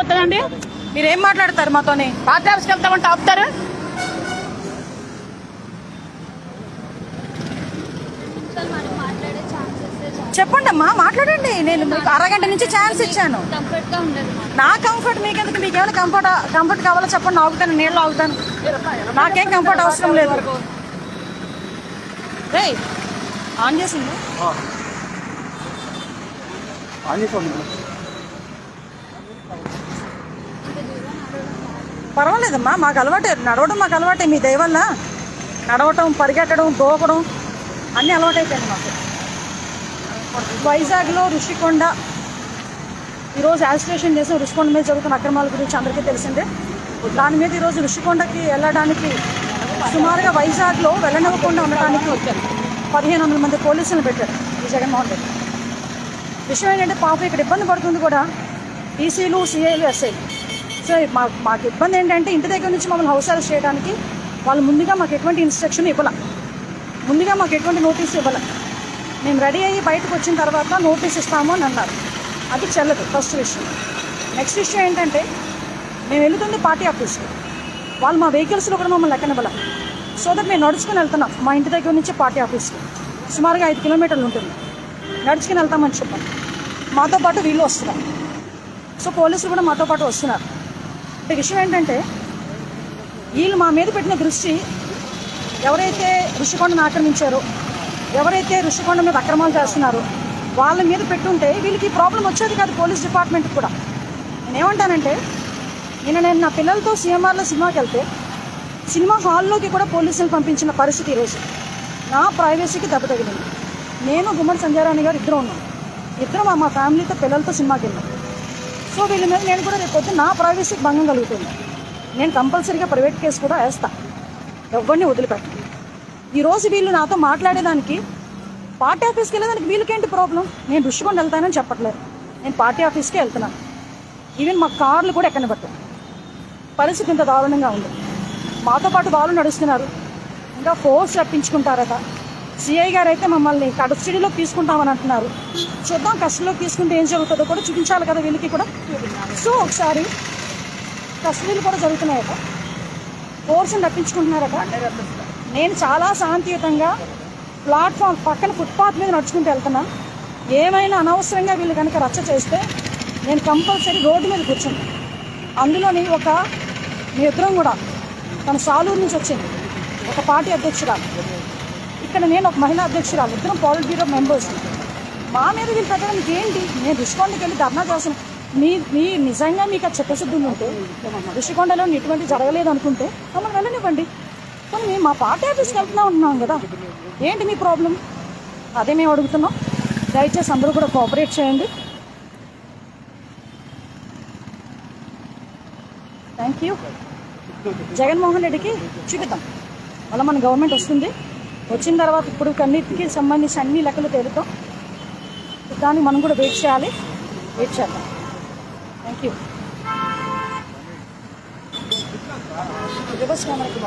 వస్తుందండి మీరు ఏం మాట్లాడతారు మాతోని? పార్టీ ఆఫీస్కి వెళ్తామంటే ఆపుతారు? అసలు మనం మాట్లాడే ఛాన్సెస్ చెప్పండి అమ్మా మాట్లాడండి. నేను మీకు అరగంట నుంచి ఛాన్స్ ఇచ్చాను. కంఫర్ట్గా ఉండదు మాకు. నా కంఫర్ట్ మీకెందుకు? మీకు ఏమైనా కంఫర్ట్ కంఫర్ట్ కావాలో చెప్పండి. ఆగుతాను నీళ్ళు ఆగుతాను. నాకేం కంఫర్ట్ అవసరం లేదు. రేయ్ ఆన్ చేసింది? పర్వాలేదమ్మా మాకు అలవాటే. నడవడం మాకు అలవాటే మీ దయవల్ల నడవటం పరిగెట్టడం దూకడం అన్నీ అలవాటైపోయింది మాకు. వైజాగ్లో ఋషికొండ ఈరోజు యాజిస్ట్రేషన్ చేసిన ఋషికొండ మీద జరుగుతున్న అక్రమాల గురించి అందరికీ తెలిసిందే. దాని మీద ఈరోజు ఋషికొండకి వెళ్ళడానికి సుమారుగా వైజాగ్లో వెళ్ళనివ్వకుండా ఉండటానికి పదిహేను వందల మంది పోలీసులు పెట్టారు ఈ జగన్మోహన్ రెడ్డి. విషయం ఏంటంటే పాప ఇక్కడ ఇబ్బంది పడుతుంది కూడా. ఈసీలు సిఐలు ఎస్ఐలు సో మా మాకు ఇబ్బంది ఏంటంటే ఇంటి దగ్గర నుంచి మమ్మల్ని హౌస్ అరెస్ట్ చేయడానికి వాళ్ళు ముందుగా మాకు ఎటువంటి ఇన్స్ట్రక్షన్ ఇవ్వాల. ముందుగా మాకు ఎటువంటి నోటీస్ ఇవ్వాల. మేము రెడీ అయ్యి బయటకు వచ్చిన తర్వాత నోటీస్ ఇస్తాము అని అన్నారు. అది చెల్లదు ఫస్ట్ విషయం. నెక్స్ట్ విషయం ఏంటంటే మేము వెళుతుంది పార్టీ ఆఫీస్కి వాళ్ళు మా వెహికల్స్లో కూడా మమ్మల్ని లెక్కనివ్వాల సో దట్ మేము నడుచుకుని వెళ్తున్నాం మా ఇంటి దగ్గర నుంచి పార్టీ ఆఫీస్కి సుమారుగా ఐదు కిలోమీటర్లు ఉంటుంది. నడుచుకుని వెళ్తామని చెప్పాను మాతో పాటు వీళ్ళు వస్తున్నారు. సో పోలీసులు కూడా మాతో పాటు వస్తున్నారు. అంటే విషయం ఏంటంటే వీళ్ళు మా మీద పెట్టిన దృష్టి ఎవరైతే ఋషికొండను ఆక్రమించారో ఎవరైతే ఋషికొండ మీద అక్రమాలు చేస్తున్నారో వాళ్ళ మీద పెట్టుంటే వీళ్ళకి ప్రాబ్లం వచ్చేది కాదు పోలీస్ డిపార్ట్మెంట్కి కూడా. నేనేమంటానంటే నిన్న నేను నా పిల్లలతో సీఎంఆర్లో సినిమాకి వెళ్తే సినిమా హాల్లోకి కూడా పోలీసులు పంపించిన పరిస్థితి ఈరోజు నా ప్రైవసీకి దెబ్బ తగిలింది. నేను గుమ్మడి సంజయరాణి గారు ఇద్దరు ఉన్నాం. ఇద్దరం మా ఫ్యామిలీతో పిల్లలతో సినిమాకి వెళ్ళాం. సో వీళ్ళ మీద నేను కూడా రేపు పొద్దున్న నా ప్రైవసీకి భంగం కలుగుతుంది. నేను కంపల్సరీగా ప్రైవేట్ కేసు కూడా వేస్తా. ఎవరిని వదిలిపెట్టను. ఈరోజు వీళ్ళు నాతో మాట్లాడేదానికి పార్టీ ఆఫీస్కి వెళ్ళేదానికి వీళ్ళకేంటి ప్రాబ్లం నేను రుషికొండ వెళ్తానని చెప్పట్లేదు. నేను పార్టీ ఆఫీస్కి వెళ్తున్నాను ఈవెన్ మా కార్లు కూడా ఎక్కని పట్టు. పరిస్థితి ఇంత దారుణంగా ఉంది. మాతో పాటు వాళ్ళు నడుస్తున్నారు. ఇంకా ఫోర్స్ రప్పించుకుంటారట. సిఐ గారు అయితే మమ్మల్ని కస్టడీలో తీసుకుంటామని అంటున్నారు. చూద్దాం కస్టడీలో తీసుకుంటే ఏం జరుగుతుందో కూడా చూపించాలి కదా వీళ్ళకి కూడా. సో ఒకసారి కస్టడీలు కూడా జరుగుతున్నాయట. కోర్సును రప్పించుకుంటున్నారట. నేను చాలా శాంతియుతంగా ప్లాట్ఫామ్ పక్కన ఫుట్పాత్ మీద నడుచుకుంటూ వెళ్తున్నా. ఏమైనా అనవసరంగా వీళ్ళు కనుక రచ్చ చేస్తే నేను కంపల్సరీ రోడ్డు మీద కూర్చుని అందులోని ఒక మిత్రం కూడా తన సాలూరు నుంచి వచ్చింది. ఒక పార్టీ అధ్యక్షురాలు. ఇక్కడ నేను ఒక మహిళా అధ్యక్షురాలు ఇద్దరం పాలిట్ బ్యూరో మెంబర్స్ మా మీద వీళ్ళు పెట్టడానికి ఏంటి? నేను రుషికొండకి వెళ్ళి ధర్నా చేసిన మీ మీ నిజంగా మీకు ఆ చిత్తశుద్ధి ఉంటే రుషికొండలో ఇటువంటి జరగలేదు అనుకుంటే మమ్మల్ని వెళ్ళనివ్వండి. కానీ మేము మా పార్టీ ఆఫీస్కి వెళ్తున్నాం ఉంటున్నాం కదా. ఏంటి మీ ప్రాబ్లం అదే మేము అడుగుతున్నాం. దయచేసి అందరూ కూడా కోఆపరేట్ చేయండి. థ్యాంక్ యూ జగన్మోహన్ రెడ్డికి చూపిద్దాం. మళ్ళీ మన గవర్నమెంట్ వస్తుంది. వచ్చిన తర్వాత ఇప్పుడు కన్నిటికి సంబంధించి అన్ని లెక్కలు తేలుతాం. దాన్ని మనం కూడా వెయిట్ చేయాలి. వెయిట్ చేద్దాం. థ్యాంక్ యూ రివర్స్ కెమెరాకి